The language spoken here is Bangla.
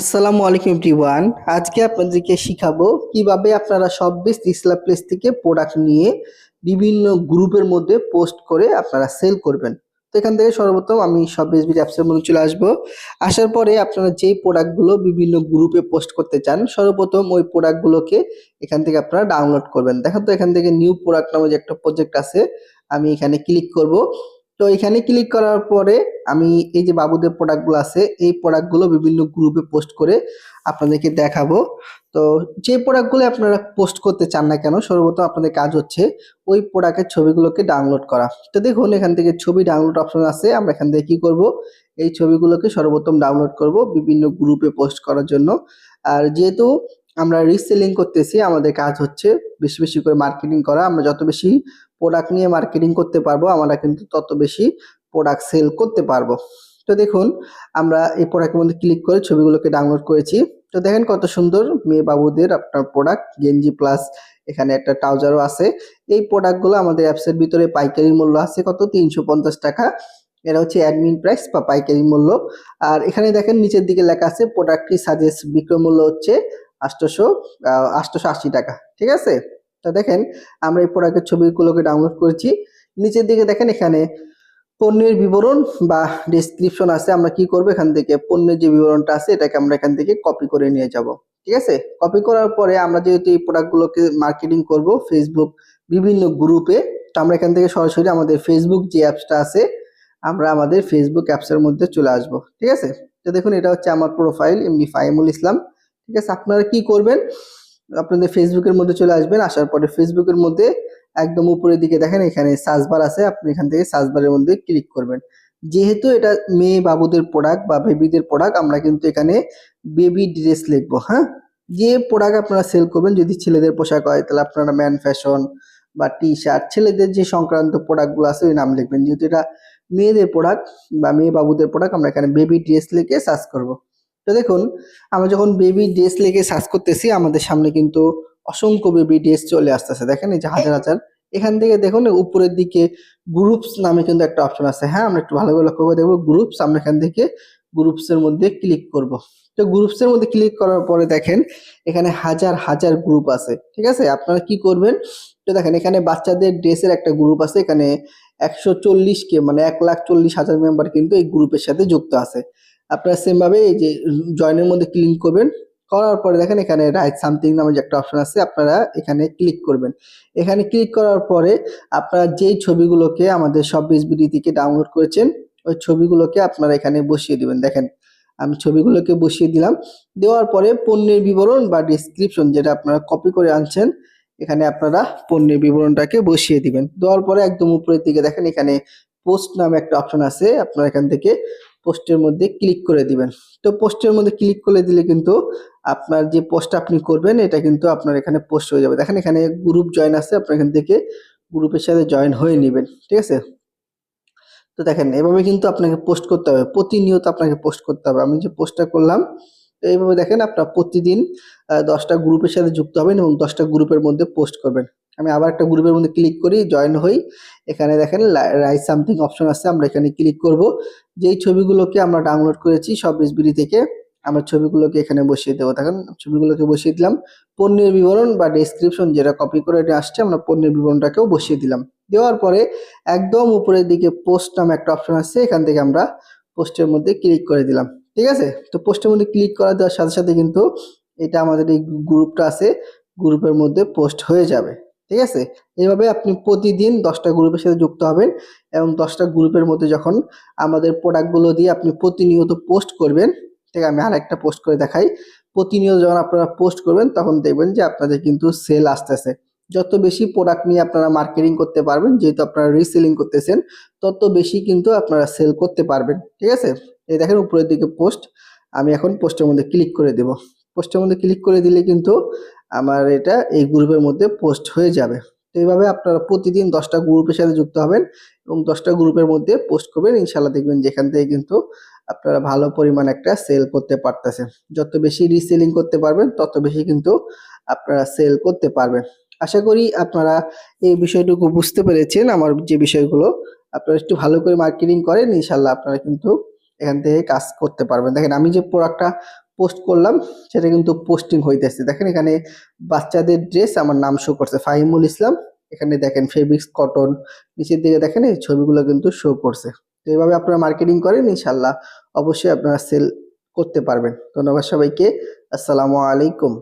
আসসালামু আলাইকুম এভরিওয়ান। আজকে আপনাদেরকে শিখাবো কীভাবে আপনারা সব বেস্ট ইসলাম প্লেস থেকে প্রোডাক্ট নিয়ে বিভিন্ন গ্রুপের মধ্যে পোস্ট করে আপনারা সেল করবেন। তো এখান থেকে সর্বপ্রথম আমি সব বেসবি অ্যাপসের মধ্যে চলে আসব। আসার পরে আপনারা যেই প্রোডাক্টগুলো বিভিন্ন গ্রুপে পোস্ট করতে চান, সর্বপ্রথম ওই প্রোডাক্টগুলোকে এখান থেকে আপনারা ডাউনলোড করবেন। দেখেন তো এখান থেকে নিউ প্রোডাক্ট নামে যে একটা প্রজেক্ট আছে, আমি এখানে ক্লিক করব। তো এখানে ক্লিক করার পরে আমি এই যে বাবুদের প্রোডাক্টগুলো আছে, এই প্রোডাক্টগুলো বিভিন্ন গ্রুপে পোস্ট করে আপনাদেরকে দেখাবো। তো যে প্রোডাক্টগুলো আপনারা পোস্ট করতে চান না কেন, সর্বপ্রথম আপনাদের কাজ হচ্ছে ওই প্রোডাক্টের ছবিগুলোকে ডাউনলোড করা। তো দেখুন, এখান থেকে ছবি ডাউনলোড অপশন আছে, আমরা এখান থেকে কি করব? এই ছবিগুলোকে সর্বপ্রথম ডাউনলোড করব বিভিন্ন গ্রুপে পোস্ট করার জন্য। আর যেহেতু আমরা রিসেলিং করতেছি, আমাদের কাজ হচ্ছে বেশি বেশি করে মার্কেটিং করা। আমরা যত বেশি প্রোডাক্ট নিয়ে মার্কেটিং করতে পারব, আমরা কিন্তু তত বেশি প্রোডাক্ট সেল করতে পারব। তো দেখুন, আমরা এই প্রোডাক্টের মধ্যে ক্লিক করে ছবিগুলোকে ডাউনলোড করেছি। তো দেখেন কত সুন্দর মেয়ে বাবুদের আপনার প্রোডাক্ট গেঞ্জি প্লাস এখানে একটা ট্রাউজারও আছে। এই প্রোডাক্টগুলো আমাদের অ্যাপসের ভিতরে পাইকারি মূল্য আছে কত? তিনশো পঞ্চাশ টাকা। এটা হচ্ছে অ্যাডমিন প্রাইস বা পাইকারি মূল্য। আর এখানে দেখেন নিচের দিকে লেখা আছে প্রোডাক্টটি সাজেস্ট বিক্রয় মূল্য হচ্ছে আটশোশো আশি টাকা। ঠিক আছে? তো দেখেন, আমরা এই প্রোডাক্টের ছবিগুলোকে ডাউনলোড করেছি। নিচের দিকে দেখেন, এখানে পণ্যের বিবরণ বা ডেসক্রিপশন আছে। আমরা কি করব? এখান থেকে পণ্যের যে বিবরণটা আছে, এটাকে আমরা এখান থেকে কপি করে নিয়ে যাব। ঠিক আছে? কপি করার পরে আমরা যেহেতু এই প্রোডাক্টগুলোকে মার্কেটিং করব ফেসবুক বিভিন্ন গ্রুপে তো আমরা এখান থেকে সরাসরি আমাদের ফেসবুক যে অ্যাপসটা আছে, আমরা আমাদের ফেসবুক অ্যাপসের মধ্যে চলে আসব। ঠিক আছে? তো দেখুন, এটা হচ্ছে আমার প্রোফাইল এমনি ফাইমুল ইসলাম। ঠিক আছে? আপনারা কি করবেন? আপনাদের ফেসবুকের মধ্যে চলে আসবেন, আসার পরে ফেসবুকের মধ্যে একদম উপরের দিকে দেখেন, এখানে সার্চ বার আছে, আপনি এখান থেকে সার্চ বারের মধ্যে ক্লিক করবেন। যেহেতু এটা মেয়ে বাবুদের প্রোডাক্ট বা বেবিদের প্রোডাক্ট আমরা কিন্তু এখানে বেবি ড্রেস লিখব হ্যাঁ? যে প্রোডাক্ট আপনারা সেল করবেন, যদি ছেলেদের পোশাক হয়, তাহলে আপনারা ম্যান ফ্যাশন বা টি শার্ট ছেলেদের যে সংক্রান্ত প্রোডাক্টগুলো আছে, ওই নাম লিখবেন। যেহেতু এটা মেয়েদের প্রোডাক্ট বা মেয়ে বাবুদের প্রোডাক্ট আমরা এখানে বেবি ড্রেস লিখে সার্চ করব। তো দেখুন, আমরা যখন বেবি ড্রেস লেগে সার্চ করতেছি, আমাদের সামনে কিন্তু অসংখ্য বেবি ড্রেস চলে আসতেছে। দেখেন এই যে হাজার হাজার। এখান থেকে দেখুন উপরের দিকে গ্রুপস নামে কিন্তু একটা অপশন আছে। হ্যাঁ আমরা একটু ভালো করে লক্ষ্য করে দেখব গ্রুপস আমরা এখান থেকে গ্রুপস এর মধ্যে ক্লিক করব। তো গ্রুপস এর মধ্যে ক্লিক করার পরে দেখেন, এখানে হাজার হাজার গ্রুপ আছে। ঠিক আছে? আপনারা কি করবেন? তো দেখেন, এখানে বাচ্চাদের ড্রেসের একটা গ্রুপ আছে। এখানে একশো চল্লিশ কে মানে এক লাখ চল্লিশ হাজার মেম্বার কিন্তু এই গ্রুপের সাথে যুক্ত আছে। আপনারা সেম ভাবে এই যে জয়েনের মধ্যে ক্লিক করবেন। করার পরে দেখেন এখানে রাইট সামথিং নামে যে একটা অপশন আছে, আপনারা এখানে ক্লিক করবেন। এখানে ক্লিক করার পরে আপনারা যেই ছবিগুলোকে আমাদের সব বিসবিডি থেকে ডাউনলোড করেছেন, ওই ছবিগুলোকে আপনারা এখানে বসিয়ে দিবেন। দেখেন, আমি ছবিগুলোকে বসিয়ে দিলাম। দেওয়ার পরে পণ্যের বিবরণ বা ডিসক্রিপশন যেটা আপনারা কপি করে আনছেন, এখানে আপনারা পণ্যের বিবরণটাকে বসিয়ে দিবেন। দেওয়ার পরে একদম উপরের দিকে দেখেন এখানে পোস্ট নামে একটা অপশন আছে, আপনারা এখান থেকে পোস্টের মধ্যে ক্লিক করে দিবেন। তো পোস্টের মধ্যে ক্লিক করে দিলে কিন্তু আপনার যে পোস্ট আপনি করবেন, এটা কিন্তু আপনার এখানে পোস্ট হয়ে যাবে। দেখেন এখানে গ্রুপ জয়েন আছে, আপনার এখান থেকে গ্রুপের সাথে জয়েন হয়ে নেবেন, ঠিক আছে? তো দেখেন, এভাবে কিন্তু আপনাকে পোস্ট করতে হবে। প্রতিনিয়ত আপনাকে পোস্ট করতে হবে। আমি যে পোস্টটা করলাম, তো এইভাবে দেখেন আপনার প্রতিদিন দশটা গ্রুপের সাথে যুক্ত হবেন এবং দশটা গ্রুপের মধ্যে পোস্ট করবেন। আমি আবার একটা গ্রুপের মধ্যে ক্লিক করি জয়েন হই। এখানে দেখেন রাইস সামথিং অপশন আছে, আমরা এখানে ক্লিক করব। যেই ছবিগুলোকে আমরা ডাউনলোড করেছি সব এসবিডি থেকে, আমরা ছবিগুলোকে এখানে বসিয়ে দেবো। দেখেন, ছবিগুলোকে বসিয়ে দিলাম। পণ্যের বিবরণ বা ডেসক্রিপশন যেটা কপি করে এটা আসছে, আমরা পণ্যের বিবরণটাকেও বসিয়ে দিলাম। দেওয়ার পরে একদম উপরের দিকে পোস্ট নামে একটা অপশন আছে, এখান থেকে আমরা পোস্টের মধ্যে ক্লিক করে দিলাম। ঠিক আছে? তো পোস্টের মধ্যে ক্লিক করা দেওয়ার সাথে সাথে কিন্তু এটা আমাদের এই গ্রুপটা আছে গ্রুপের মধ্যে পোস্ট হয়ে যাবে। ঠিক আছে? এইভাবে আপনি প্রতিদিন দশটা গ্রুপের সাথে যুক্ত হবেন এবং দশটা গ্রুপের মধ্যে যখন আমাদের প্রোডাক্টগুলো দিয়ে আপনি প্রতিনিয়ত পোস্ট করবেন, ঠিক আমি আরেকটা পোস্ট করে দেখাই। প্রতিনিয়ত যখন আপনারা পোস্ট করবেন, তখন দেখবেন যে আপনাদের কিন্তু সেল আসতেছে। যত বেশি প্রোডাক্ট নিয়ে আপনারা মার্কেটিং করতে পারবেন, যেহেতু আপনারা রিসেলিং করতেছেন, তত বেশি কিন্তু আপনারা সেল করতে পারবেন। ঠিক আছে? এই দেখেন উপরের দিকে পোস্ট আমি এখন পোস্টের মধ্যে ক্লিক করে দেব। পোস্টের মধ্যে ক্লিক করে দিলে কিন্তু আমার এটা এই গ্রুপের মধ্যে পোস্ট হয়ে যাবে। তো এইভাবে আপনারা প্রতিদিন দশটা গ্রুপের সাথে যুক্ত হবেন এবং দশটা গ্রুপের মধ্যে পোস্ট করবেন। ইনশাল্লাহ দেখবেন যেখান থেকে কিন্তু আপনারা ভালো পরিমাণ একটা সেল করতে পারতেছেন। যত বেশি রিসেলিং করতে পারবেন, তত বেশি কিন্তু আপনারা সেল করতে পারবেন। আশা করি আপনারা এই বিষয়টুকু বুঝতে পেরেছেন। আমার যে বিষয়গুলো, আপনারা একটু ভালো করে মার্কেটিং করেন। ইনশাল্লাহ আপনারা কিন্তু এখান থেকে কাজ করতে পারবেন। দেখেন, আমি যে প্রোডাক্টটা পোস্ট করলাম, সেটা কিন্তু পোস্টিং হইতেছে। দেখেন এখানে বাচ্চাদের ড্রেস আমার নাম শো করছে, ফাহিমুল ইসলাম। এখানে দেখেন ফেব্রিক্স কটন নিচের দিকে দেখেন এই ছবিগুলো কিন্তু শো করছে। তো এইভাবে আপনারা মার্কেটিং করেন ইনশাল্লাহ অবশ্যই আপনারা সেল করতে পারবেন। ধন্যবাদ সবাইকে, আসসালামু আলাইকুম।